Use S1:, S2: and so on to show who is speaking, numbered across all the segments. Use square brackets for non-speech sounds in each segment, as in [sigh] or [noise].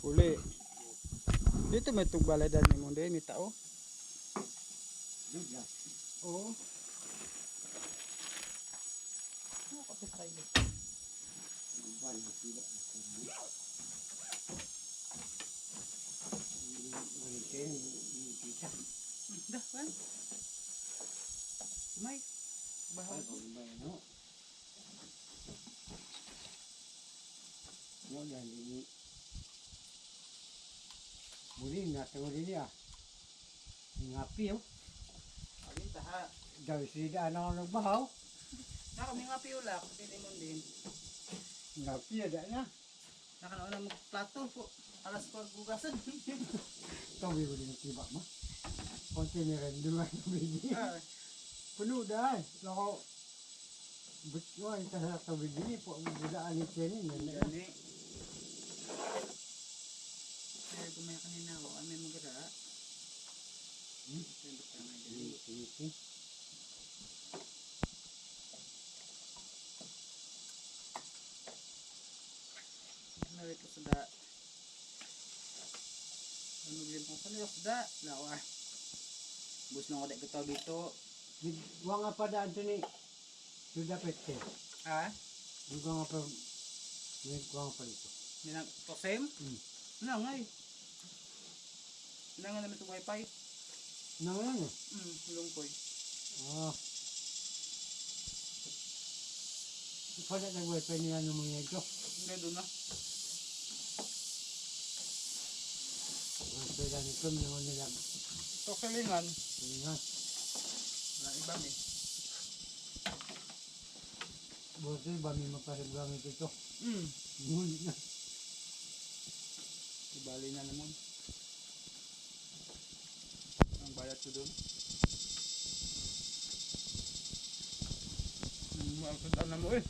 S1: Uli. Dito may tugbaladan ni mo din, may tao. Oo.
S2: Sila. Ulitin, kita.
S1: Dah, kan? May. Bahal.
S2: Ay, kung ba ano? Mo yan, ini. Muli na, tunggu niya. Ngapi oh.
S1: Alin taha.
S2: Daw ano nagbahaw.
S1: Na kami nga piula, pili mo din.
S2: Ngapi ada na.
S1: Nakanauna mo plato po. Alas ko gugasan.
S2: Tawi ko din tiba mo. Kontineran dua [laughs] bini.
S1: ah,
S2: Puno dah. Lako. Betul kita sa tawi dini po ang budaan ni Kenny.
S1: gani. Ay, kumaya kanina ako. May magara.
S2: Hmm?
S1: Siyempre ka nga dali.
S2: ini.
S1: Nawi ko sa da. Ano din ko sa sa da. Lawa. Bus nang kodek kita dito.
S2: Wa nga pa daan to ni. Sudah pete.
S1: Ha?
S2: Juga nga pa. Kuha nga pa dito.
S1: Minang tosem?
S2: Hmm.
S1: Na ngay. Na nga namin sa wifi.
S2: Nangan eh.
S1: Hmm, lungkoy.
S2: Ah. Pada nag-wifi niya ng mga ito.
S1: Hindi doon na.
S2: Ang pwede nito, minawan nila.
S1: Tokelingan.
S2: Nga.
S1: Wala iba eh.
S2: Buti ba may mapasaglamit ito?
S1: Hmm.
S2: Ngunit na.
S1: Ibali na naman. Ang bayad ko doon. Hmm, ang sundan na mo eh.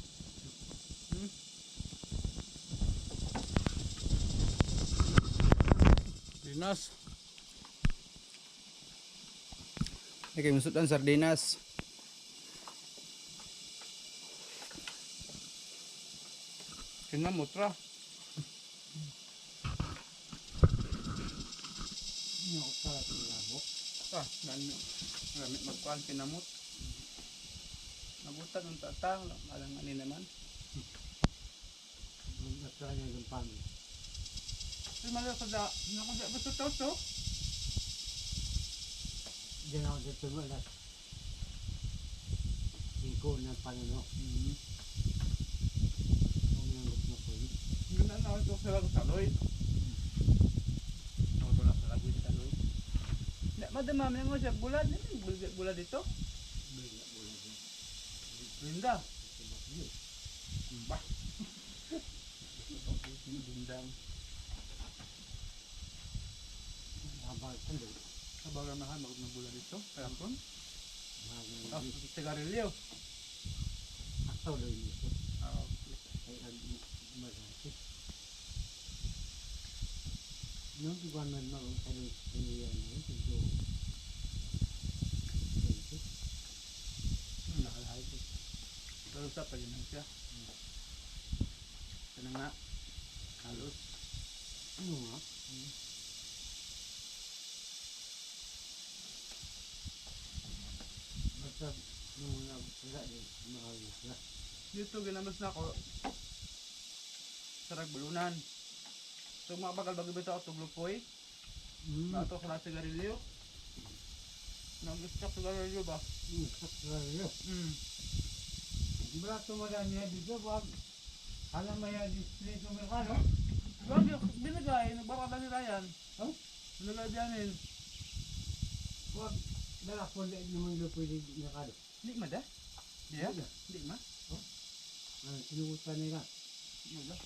S1: Hmm. Sardinas. Kayak maksud dan sardinas. Kinamutra.
S2: Hindi ako pala tinabo.
S1: Ah, nan gamit magkuhan kinamot. Nabutan ng tatang, alang ani naman.
S2: Nagkaya niya yung pami.
S1: Pero malo ko da, nako da beto to to.
S2: Diyan ako dito malas. Iko na panano.
S1: Hmm.
S2: Ang.
S1: Ganda na ito sa lago saloy. Ako to na sa lago saloy. Na madamami mo siya bulad, ano bulad, bulad dito? Linda. Ba. Lindang.
S2: Habang sando.
S1: Kabaga mahal mag bulad dito.
S2: Mahal
S1: Ah,
S2: na
S1: sigarilyo.
S2: Asaw daw yun.
S1: Ah,
S2: Ay, ang magasi. Yung iguan man mo, kaya yung yan mo, ito. Ito.
S1: Nakalahay ko. Pero sa pa yun siya. Ito na nga. Halos.
S2: Ano nga? Basta, nung wala din, mahal na.
S1: Dito ginamas na ako. Sarag bulunan. So mga bagal bago bitaw ito glupoy.
S2: Hmm,
S1: Na ito sa sigarilyo. Nag-stock sigarilyo ba?
S2: hmm, sakralyo.
S1: Hmm.
S2: Brato mo lang niya dito, wag. Alam mo yan, display sa merkado.
S1: Bang binigay, nagbababa ni Ryan.
S2: Oh?
S1: Binigay diyanin.
S2: Wag, dala po na naman doon pwede merkado.
S1: Hindi ma da?
S2: Hindi.
S1: Hindi ma?
S2: Ah, sinukutan nila.
S1: Hindi ba?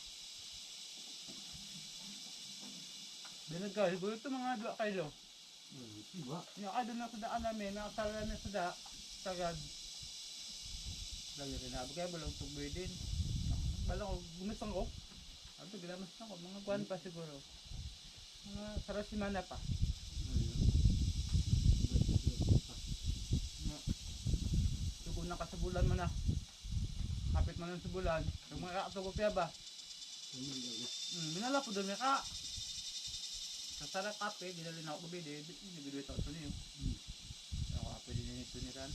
S1: Binigay, gulo ito mga dua kilo.
S2: Hmm, Iba.
S1: Yung doon na sa daan namin, nakasala namin sa da, sagad. Lagi rin na, kaya balang tuboy din. Balang ko, gumisang ko. Ano, gilamas na ko, mga buwan pa siguro. Mga sarasimana pa.
S2: Ano?
S1: Tugon na ka sa na. Kapit mo na sa bulan. Yung mga kakatugopya ba?
S2: Pamilya na.
S1: Hmm, minala po doon ka. Sa sarap kape, ginali na ako bibili, nabili ako ito niyo.
S2: Hmm.
S1: Ako kape din nito ni Ran.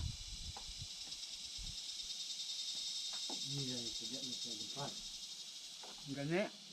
S2: Hindi na ito. Diyan